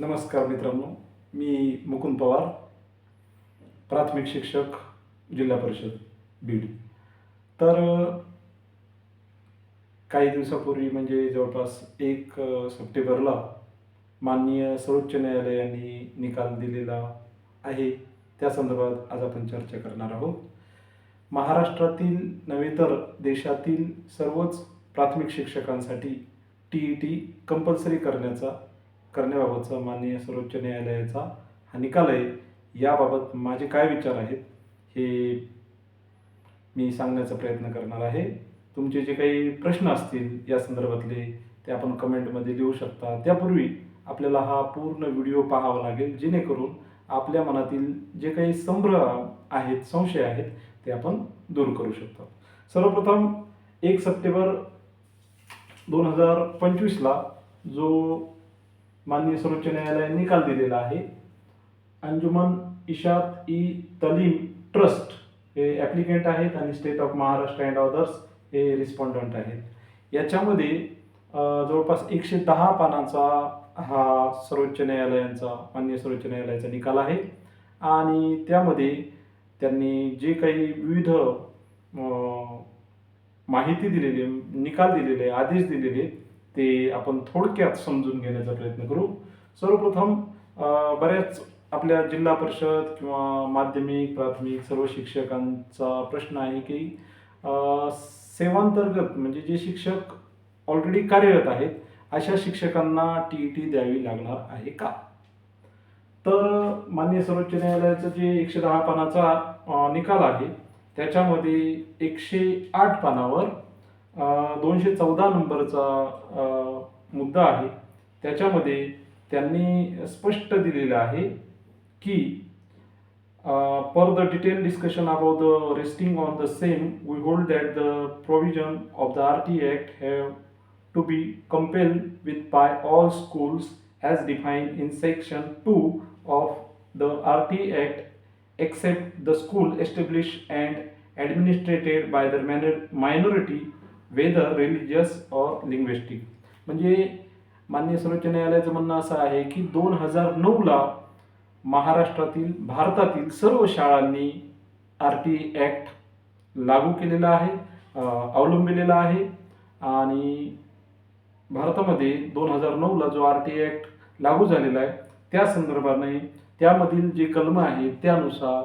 नमस्कार मित्रांनो मी मुकुंद पवार प्राथमिक शिक्षक जिल्हा परिषद बीड. तर काही दिवसापूर्वी म्हणजे जवळपास एक सप्टेंबरला माननीय सर्वोच्च न्यायालयाने निकाल दिलेला आहे. त्या संदर्भात आज आपण चर्चा करणार आहोत. महाराष्ट्रातील नव्हे तर देशातील सर्वच प्राथमिक शिक्षकांसाठी टी ई टी कंपल्सरी करण्याचा करण्याबाबतचा माननीय सर्वोच्च न्यायालयाचा हा निकाल आहे याबाबत माझे काय विचार आहेत हे मी सांगण्याचा प्रयत्न करणार आहे. तुमचे जे काही प्रश्न असतील या संदर्भातले ते आपण कमेंटमध्ये लिहू शकता. त्यापूर्वी आपल्याला हा पूर्ण व्हिडिओ पाहावा लागेल जेणेकरून आपल्या मनातील जे काही संभ्रम आहेत संशय आहेत ते आपण दूर करू शकतो. सर्वप्रथम एक सप्टेंबर दोन हजार पंचवीसला जो माननीय सर्वोच्च न्यायालयाने निकाल दिलेला आहे. अंजुमन इशात ई तलीम ट्रस्ट हे ॲप्लिकेंट आहेत आणि state of Maharashtra and others हे रिस्पॉन्डंट आहेत. याच्यामध्ये जवळपास एकशे दहा पानांचा हा सर्वोच्च न्यायालयांचा मान्य सर्वोच्च न्यायालयाचा निकाल आहे. आणि त्यामध्ये त्यांनी जे काही विविध माहिती दिलेली आहे, निकाल दिलेले आहे, आदेश दिलेले आहेत, ते आपण थोडक्यात समजून घेण्याचा प्रयत्न करू. सर्वप्रथम बऱ्याच आपल्या जिल्हा परिषद किंवा माध्यमिक प्राथमिक सर्व शिक्षकांचा प्रश्न आहे की सेवांतर्गत म्हणजे जे शिक्षक ऑलरेडी कार्यरत आहेत अशा शिक्षकांना टी ई टी द्यावी लागणार आहे का? तर माननीय सर्वोच्च न्यायालयाचं जे एकशे दहा पानाचा निकाल आहे त्याच्यामध्ये एकशे आठ पानावर दोनशे चौदा नंबरचा मुद्दा आहे. त्याच्यामध्ये त्यांनी स्पष्ट दिलेलं आहे की per the detail discussion about the resting on the same we hold that the provision of the R T act have to be compel with by all schools as define in section two of the R T act except the school establish and administrated by the man minority whether religious or linguistic. म्हणजे माननीय सर्वोच्च न्यायालयाचं म्हणणं असं आहे की दोन हजार नऊला महाराष्ट्रातील भारतातील सर्व शाळांनी आर टी ॲक्ट लागू केलेला आहे अवलंबिलेला आहे. आणि भारतामध्ये दोन हजार नऊला जो आर टी ॲक्ट लागू झालेला आहे त्या संदर्भाने त्यामधील जे कलम आहे त्यानुसार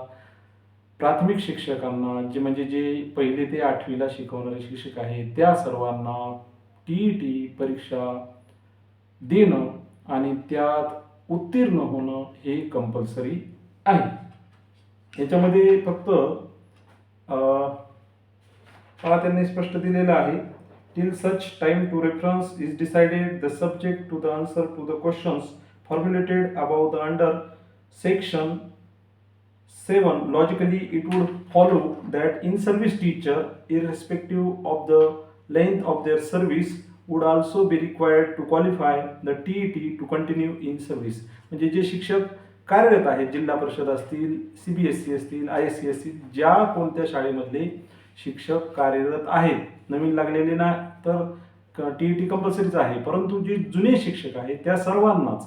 प्राथमिक शिक्षकांना जे म्हणजे जे पहिले ते आठवीला शिकवणारे शिक्षक आहे त्या सर्वांना टी टी परीक्षा देणं आणि त्यात उत्तीर्ण होणं हे कंपल्सरी आहे. याच्यामध्ये फक्त हा त्यांनी स्पष्ट दिलेलं आहे till such time to reference is decided the subject to the answer to the questions formulated about the under section 7 logically it would follow that in service teacher irrespective of the length of their service would also be required to qualify the TET to continue in service म्हणजे जे शिक्षक कार्यरत आहेत जिल्हा परिषद असतील C B S C असतील I S C असतील ज्या कोणत्या शाळेमधले शिक्षक कार्यरत आहेत नवीन लागलेले ना तर टी ई टी कंपल्सरीच आहे परंतु जे जुने शिक्षक आहेत त्या सर्वांनाच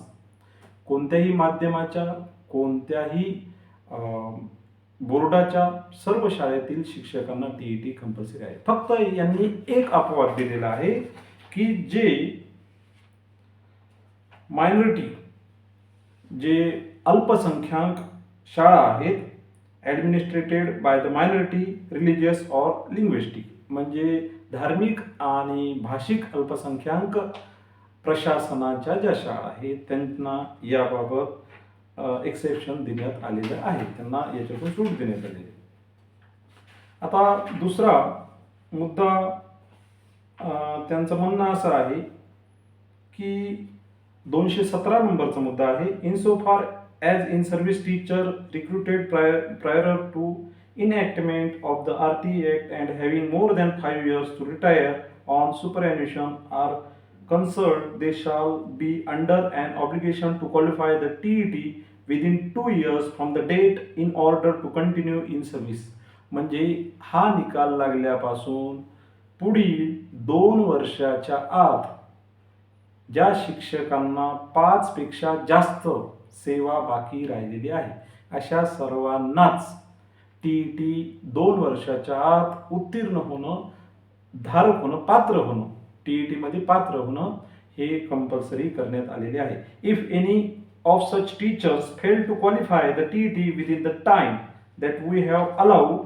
कोणत्याही माध्यमाच्या कोणत्याही अं, बोर्डाच्या सर्व शाळेतील शिक्षकांना टी ई टी कंपल्सरी आहे. फक्त यांनी एक अपवाद दिलेला आहे की जे मायनॉरिटी जे अल्पसंख्याक शाळा आहेत administrated by the minority religious or linguistic म्हणजे धार्मिक आणि भाषिक अल्पसंख्याक प्रशासनाच्या ज्या शाळा आहेत त्यांना याबाबत एक्सेप्शन देण्यात आलेलं आहे. त्यांना याच्यातून सूट देण्यात आलेली आहे. आता दुसरा मुद्दा त्यांचं म्हणणं असं आहे की दोनशे सतरा नंबरचा मुद्दा आहे. In so far as in service teacher recruited prior prior to enactment of the RT Act and having more than five years to retire on superannuation are concerned, they shall be under an obligation to qualify the TET within two years from the date in order to continue in service. म्हणजे हा निकाल लागल्यापासून पुढील दोन वर्षाच्या आत ज्या शिक्षकांना पाचपेक्षा जास्त सेवा बाकी राहिलेली आहे अशा सर्वांनाच टी टी दोन वर्षाच्या आत उत्तीर्ण होणं धारक होणं पात्र होणं टी ई टीमध्ये पात्र होणं हे कंपल्सरी करण्यात आलेले आहे. If any of such teachers fail to qualify the T E T within the time that we have allowed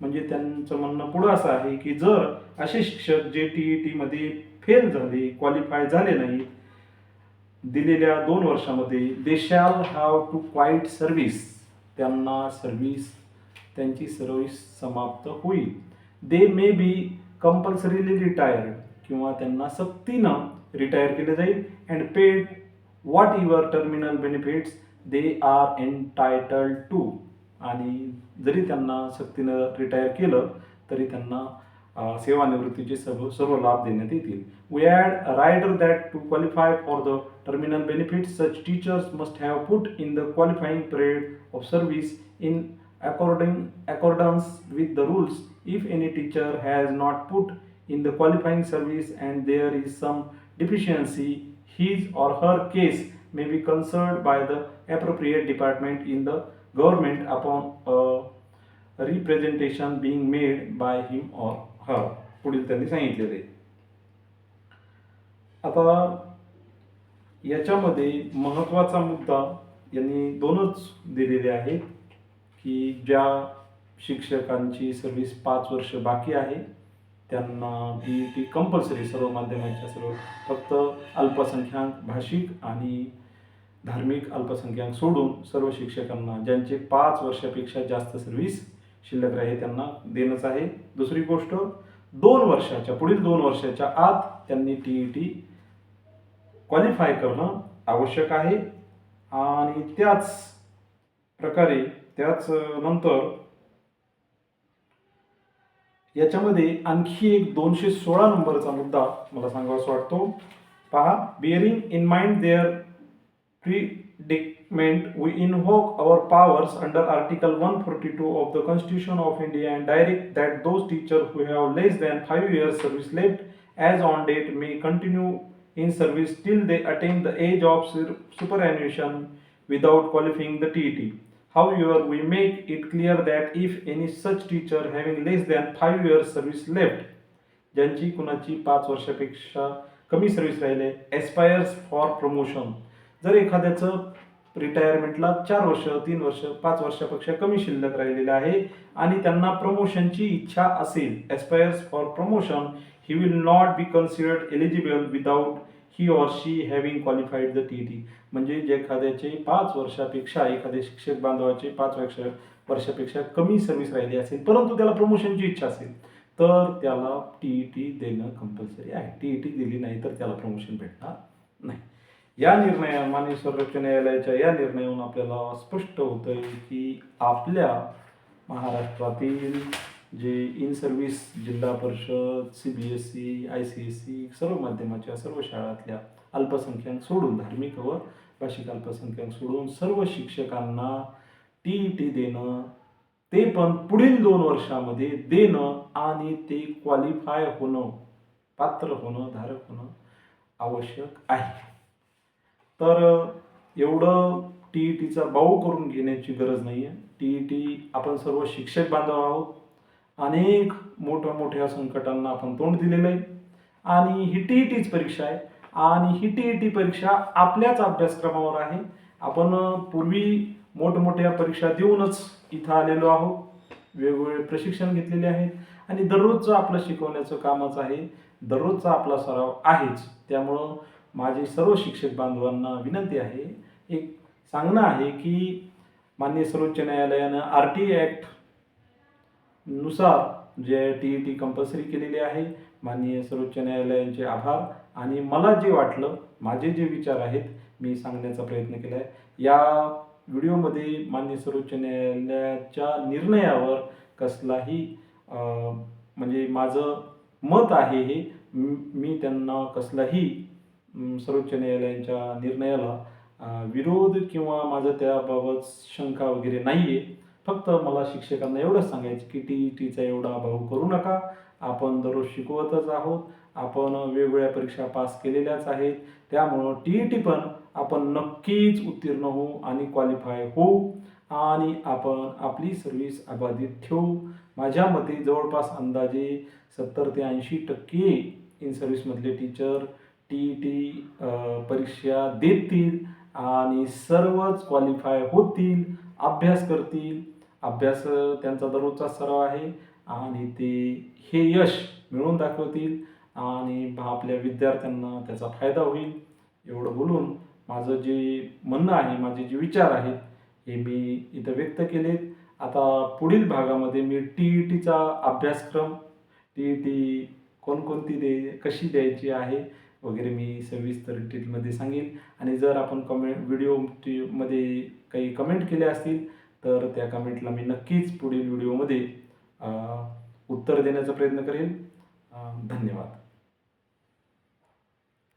म्हणजे त्यांचं म्हणणं पुढं असं आहे की जर असे शिक्षक जे टी ई टीमध्ये फेल झाले क्वालिफाय झाले नाही दिलेल्या दोन वर्षामध्ये they shall have to quit service त्यांना सर्व्हिस त्यांची सर्व्हिस समाप्त होईल. दे मे बी कंपल्सरीली रिटायर्ड किंवा त्यांना सक्तीनं रिटायर केलं जाईल. And paid what your terminal benefits they are entitled to आणि जरी त्यांना सक्तीनं रिटायर केलं तरी त्यांना सेवानिवृत्तीचे सर्व सर्व लाभ देण्यात येतील. We add rider that to qualify for the terminal benefits such teachers must have put in the qualifying period of service in according accordance with the rules if any teacher has not put in the qualifying service and there is some deficiency his or her case may be considered by the appropriate department in the government upon a representation being made by him or her पुढील त्यांनी सांगितलेले आता याच्यामध्ये महत्त्वाचा मुद्दा यांनी दोनच दिलेले आहेत की ज्या शिक्षकांची सर्व्हिस पाच वर्ष बाकी आहे त्यांना टी ई टी कंपल्सरी सर्व माध्यमांच्या सर्व फक्त अल्पसंख्याक भाषिक आणि धार्मिक अल्पसंख्याक सोडून सर्व शिक्षकांना ज्यांचे पाच वर्षापेक्षा जास्त सर्व्हिस शिल्लक राहील त्यांना देणंच आहे. दुसरी गोष्ट दोन वर्षाच्या पुढील दोन वर्षाच्या आत त्यांनी टी ई टी क्वालिफाय करणं आवश्यक आहे. आणि त्याच प्रकारे त्याच नंतर याच्यामध्ये आणखी एक दोनशे सोळा नंबरचा मुद्दा मला सांगावासा वाटतो. पहा bearing in mind their predicament we invoke our powers under article one forty two of the constitution of India and direct that those teacher who have less than five years service left as on date may continue in service till they attend the age of superannuation without qualifying the T E T However, we make it clear that if any such teacher having less than 5 years service left ज्यांची कुणाची पाच वर्षापेक्षा कमी service राहिले aspires for promotion जर एखाद्याचं रिटायरमेंटला चार वर्ष तीन वर्ष पाच वर्षापेक्षा कमी शिल्लक राहिलेलं आहे आणि त्यांना प्रमोशनची इच्छा असेल aspires for promotion he will not be considered eligible without he or she having qualified the T T म्हणजे जे एखाद्याचे पाच वर्षापेक्षा एखाद्या शिक्षक बांधवाचे पाच वर्ष वर्षापेक्षा कमी सर्व्हिस राहिली असेल परंतु त्याला प्रमोशनची इच्छा असेल तर त्याला टी ई टी देणं कंपल्सरी आहे. टी ई टी दिली नाही तर त्याला प्रमोशन भेटणार नाही. या निर्णया माननीय सर्वोच्च न्यायालयाच्या या निर्णयावरून आपल्याला स्पष्ट होतं की आपल्या महाराष्ट्रातील जे in service Zilla Parishad C B S C I C S C सर्व माध्यमाच्या सर्व शाळातल्या अल्पसंख्याक सोडून धार्मिक व भाषिक अल्पसंख्याक सोडून सर्व शिक्षकांना टी ई टी देणं ते पण पुढील दोन वर्षामध्ये देणं आणि ते क्वालिफाय होणं पात्र होणं धारक होणं आवश्यक आहे. तर एवढं टी ई टीचा बाऊ करून घेण्याची गरज नाही आहे टी ई टी आपण सर्व शिक्षक बांधव आहोत. अनेक मोठ्या मोठ्या संकटांना आपण तोंड दिलेलं आहे. आणि ही टी ई टीच परीक्षा आहे. आणि ही टी ई टी परीक्षा आपल्याच अभ्यासक्रमावर आहे. आपण पूर्वी मोठमोठ्या परीक्षा देऊनच इथं आलेलो आहोत. वेगवेगळे प्रशिक्षण घेतलेले आहे आणि दररोजचं आपलं शिकवण्याचं कामच आहे. दररोजचा आपला सराव आहेच. त्यामुळं माझे सर्व शिक्षक बांधवांना विनंती आहे. एक सांगणं आहे की माननीय सर्वोच्च न्यायालयानं आर टी ॲक्ट नुसार जे टी ई टी कंपल्सरी केलेली आहे माननीय सर्वोच्च न्यायालयांचे आभार. आणि मला जे वाटलं माझे जे विचार आहेत मी सांगण्याचा प्रयत्न केला आहे या व्हिडिओमध्ये माननीय सर्वोच्च न्यायालयाच्या निर्णयावर कसलाही म्हणजे माझं मत आहे हे मी त्यांना कसलाही सर्वोच्च न्यायालयाच्या निर्णयाला विरोध किंवा माझं त्याबाबत शंका वगैरे नाही आहे फक्त मला शिक्षकांना एवढंच सांगायचं की टी ई टीचा एवढा अभाव करू नका. आपण दररोज शिकवतच आहोत. आपण वेगवेगळ्या परीक्षा पास केलेल्याच आहेत. त्यामुळं टी ई टी पण आपण नक्कीच उत्तीर्ण होऊ आणि क्वालिफाय होऊ आणि आपण आपली सर्व्हिस अबाधित ठेवू. माझ्या मते जवळपास अंदाजे सत्तर ते ऐंशी टक्के इन सर्व्हिसमधले टीचर टी ई टी परीक्षा देतील आणि सर्वच क्वालिफाय होतील अभ्यास करतील. अभ्यास त्यांचा दररोजचा सराव आहे आणि ते हे यश मिळवून दाखवतील आणि आपल्या विद्यार्थ्यांना त्याचा फायदा होईल. एवढं बोलून माझं जे म्हणणं आहे माझे जे विचार आहेत हे मी इथं व्यक्त केलेत. आता पुढील भागामध्ये मी टी ई टीचा अभ्यासक्रम टी ई टी कोणकोणती दे कशी द्यायची आहे वगैरे मी सविस्तर डिटेलमध्ये सांगेन. आणि जर आपण कमेंट व्हिडिओमध्ये काही कमेंट केले असतील तर त्या कमेंटला मी नक्कीच पुढील व्हिडिओमध्ये उत्तर देण्याचा प्रयत्न करेन. धन्यवाद.